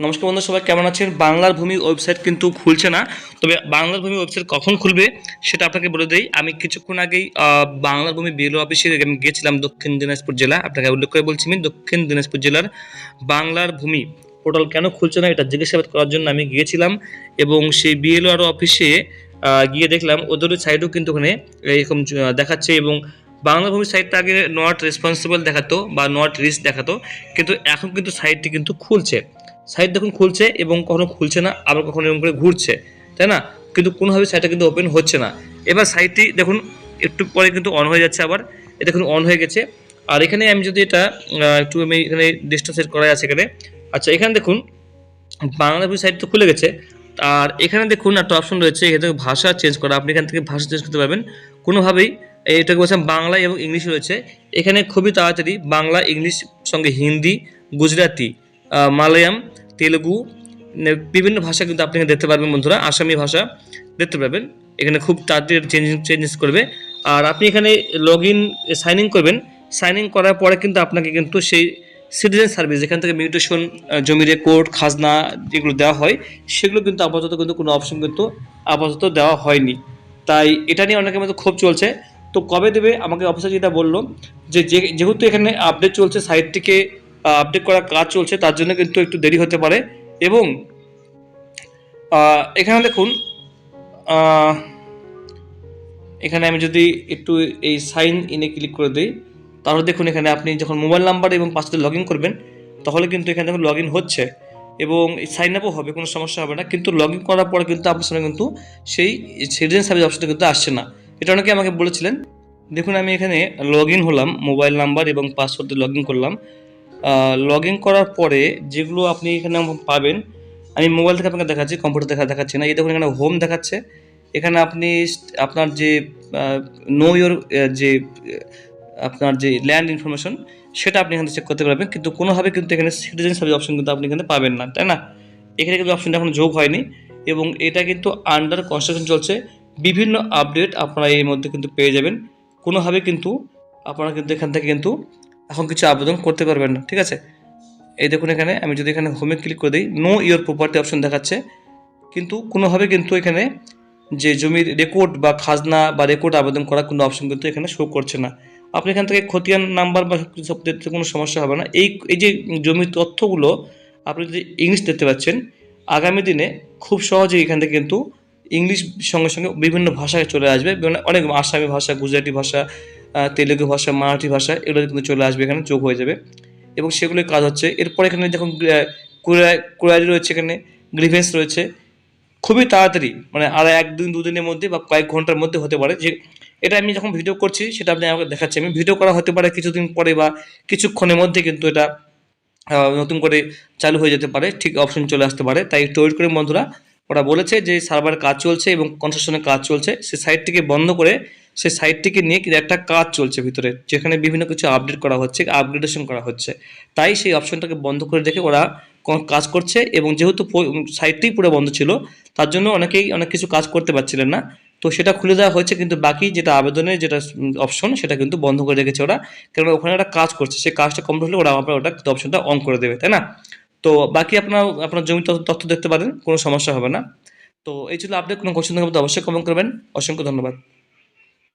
নমস্কার বন্ধু সবাই কেমন আছেন? বাংলার ভূমি ওয়েবসাইট কিন্তু খুলছে না, তবে বাংলার ভূমি ওয়েবসাইট কখন খুলবে সেটা আপনাকে বলে দেই। আমি কিছুক্ষণ আগেই বাংলার ভূমি বিএলও অফিসে আমি গিয়েছিলাম দক্ষিণ দিনাজপুর জেলা, আপনাকে উল্লেখ করে বলছি আমি। দক্ষিণ দিনাজপুর জেলার বাংলার ভূমি পোর্টাল কেন খুলছে না এটা জিজ্ঞাসাবাদ করার জন্য আমি গিয়েছিলাম এবং সেই বিএলও আর অফিসে গিয়ে দেখলাম। ওদের সাইডও কিন্তু ওখানে এরকম দেখাচ্ছে এবং বাংলা ভূমি সাইটটা আগে নট রেসপন্সিবল দেখাতো বা নট রিস্ক দেখাতো, কিন্তু এখন কিন্তু সাইটটি কিন্তু খুলছে। সাইট দেখুন খুলছে এবং কখনো খুলছে না, আবার কখনো এরকম করে ঘুরছে, তাই না? কিন্তু কোনোভাবে সাইটটা কিন্তু ওপেন হচ্ছে না। এবার সাইটটি দেখুন, একটু পরে কিন্তু অন হয়ে যাচ্ছে আবার। এটা দেখুন অন হয়ে গেছে। আর এখানে আমি যদি এটা একটু আমি এখানে ডিস্টেন্স সেট করা আছে এখানে। আচ্ছা এখানে দেখুন বাংলা বই সাইট তো খুলে গেছে। আর এখানে দেখুন একটা অপশন রয়েছে, এখান থেকে ভাষা চেঞ্জ করা। আপনি এখান থেকে ভাষা চেঞ্জ করতে পারবেন। কোনোভাবেই, এটাকে বলছেন বাংলা এবং ইংলিশ রয়েছে। এখানে খুবই তাড়াতাড়ি বাংলা, ইংলিশ, সঙ্গে হিন্দি, গুজরাটি মালয়াম তেলেগু বিভিন্ন ভাষা কিন্তু আপনি এখানে দেখতে পারবেন বন্ধুরা, আসামি ভাষা দেখতে পাবেন এখানে খুব তাড়াতাড়ি চেঞ্জিং চেঞ্জেস করবে। আর আপনি এখানে লগ ইন সাইন ইন করবেন। সাইন ইন করার পরে কিন্তু আপনাকে কিন্তু সেই সিটিজেন সার্ভিস যেখান থেকে মিউটেশন জমি রেকর্ড খাজনা যেগুলো দেওয়া হয়, সেগুলো কিন্তু আপাতত কিন্তু কোনো অপশন কিন্তু আপাতত দেওয়া হয়নি। তাই এটা নিয়ে অনেকের মধ্যে ক্ষোভ চলছে। তো কবে দেবে? আমাকে অফিসার যেটা বলল যে- যেহেতু এখানে আপডেট চলছে সাইটটিকে আপডেট করার কাজ চলছে, তার জন্য কিন্তু একটু দেরি হতে পারে। এবং এখানে দেখুন এখানে আমি যদি একটু এই সাইন ইনে ক্লিক করে দিই, তাহলে দেখুন এখানে আপনি যখন মোবাইল নাম্বার এবং পাসওয়ার্ড লগ ইন করবেন, তাহলে কিন্তু এখানে দেখুন লগ ইন হচ্ছে। এবং সাইন আপও হবে, কোনো সমস্যা হবে না। কিন্তু লগ ইন করার পরে কিন্তু আপনার সামনে কিন্তু সেই সিটিজেন সার্ভিস অপশনটা কিন্তু আসছে না। এটা অনেকে আমাকে বলেছিলেন। দেখুন, আমি এখানে লগ ইন হলাম মোবাইল নাম্বার এবং পাসওয়ার্ড দিয়ে লগ ইন করলাম। লগ ইন করার পরে যেগুলো আপনি এখানে পাবেন, আমি মোবাইল থেকে আপনাকে দেখাচ্ছি কম্পিউটার দেখা দেখাচ্ছি না। এই দেখুন এখানে হোম দেখাচ্ছে। এখানে আপনি আপনার যে নো ইয়োর যে আপনার যে ল্যান্ড ইনফরমেশন সেটা আপনি এখানে চেক করতে পারবেন। কিন্তু কোনোভাবে কিন্তু এখানে সিটিজেন সার্ভিস অপশন কিন্তু আপনি এখানে পাবেন না, তাই না? এখানে কিন্তু অপশনটা এখন যোগ হয়নি এবং এটা কিন্তু আন্ডার কনস্ট্রাকশন চলছে। বিভিন্ন আপডেট আপনারা এর মধ্যে কিন্তু পেয়ে যাবেন। কোনোভাবে কিন্তু আপনারা কিন্তু এখান থেকে কিন্তু এখন কিছু আবেদন করতে পারবেন না, ঠিক আছে? এই দেখুন এখানে, আমি যদি এখানে হোমে ক্লিক করে দিই নো ইয়োর প্রপার্টি অপশন দেখাচ্ছে। কিন্তু কোনোভাবে কিন্তু এখানে যে জমির রেকর্ড বা খাজনা বা রেকর্ড আবেদন করার কোনো অপশন কিন্তু এখানে শো করছে না। আপনি এখান থেকে খতিয়ান নাম্বার বা সব দিতে কোনো সমস্যা হবে না। এই এই যে জমির তথ্যগুলো আপনি যদি ইংলিশ দেখতে পাচ্ছেন, আগামী দিনে খুব সহজেই এখান থেকে কিন্তু ইংলিশ সঙ্গে সঙ্গে বিভিন্ন ভাষায় চলে আসবে। বিভিন্ন, অনেক আসামি ভাষা, গুজরাটি ভাষা তেলেগু ভাষা, মারাঠি ভাষা এগুলো কিন্তু চলে আসবে এখানে, যোগ হয়ে যাবে। এবং সেগুলোই কাজ হচ্ছে। এরপর এখানে দেখুন কোয়ারি রয়েছে এখানে, গ্রিভেন্স রয়েছে। খুবই তাড়াতাড়ি মানে আর একদিন দুদিনের মধ্যে বা কয়েক ঘণ্টার মধ্যে হতে পারে। যে, এটা আমি যখন ভিডিও করছি, সেটা আপনি আমাকে দেখাচ্ছি। আমি ভিডিও করা হতে পারে কিছুদিন পরে বা কিছুক্ষণের মধ্যে কিন্তু এটা নতুন করে চালু হয়ে যেতে পারে। ঠিক অপশন চলে আসতে পারে। তাই একটু ওয়েট করে বন্ধুরা, ওরা বলেছে যে সার্ভার কাজ চলছে এবং কনস্ট্রাকশনের কাজ চলছে। সেই সাইটটিকে বন্ধ করে সেই সাইটটিকে নিয়ে কিন্তু একটা কাজ চলছে ভিতরে, যেখানে বিভিন্ন কিছু আপডেট করা হচ্ছে আপগ্রেডেশন করা হচ্ছে। তাই সেই অপশনটাকে বন্ধ করে রেখে ওরা কাজ করছে এবং যেহেতু সাইটটি পুরো বন্ধ ছিল, তার জন্য অনেকেই অনেক কিছু কাজ করতে পারছিলেন না। তো সেটা খুলে দেওয়া হয়েছে, কিন্তু বাকি যেটা আবেদনের যেটা অপশন সেটা কিন্তু বন্ধ করে রেখেছে ওরা। কারণ ওখানে একটা কাজ করছে, সেই কাজটা কমপ্লিট হলে ওরা আবার ওটা অপশনটা অন করে দেবে, তাই না? তো বাকি আপনার আপনার জমি তথ্য দেখতে পারেন, কোনো সমস্যা হবে না। তো এই ছিল আপডেট কোনো কোশ্চেন থাকলে অবশ্যই কমেন্ট করবেন। অসংখ্য ধন্যবাদ।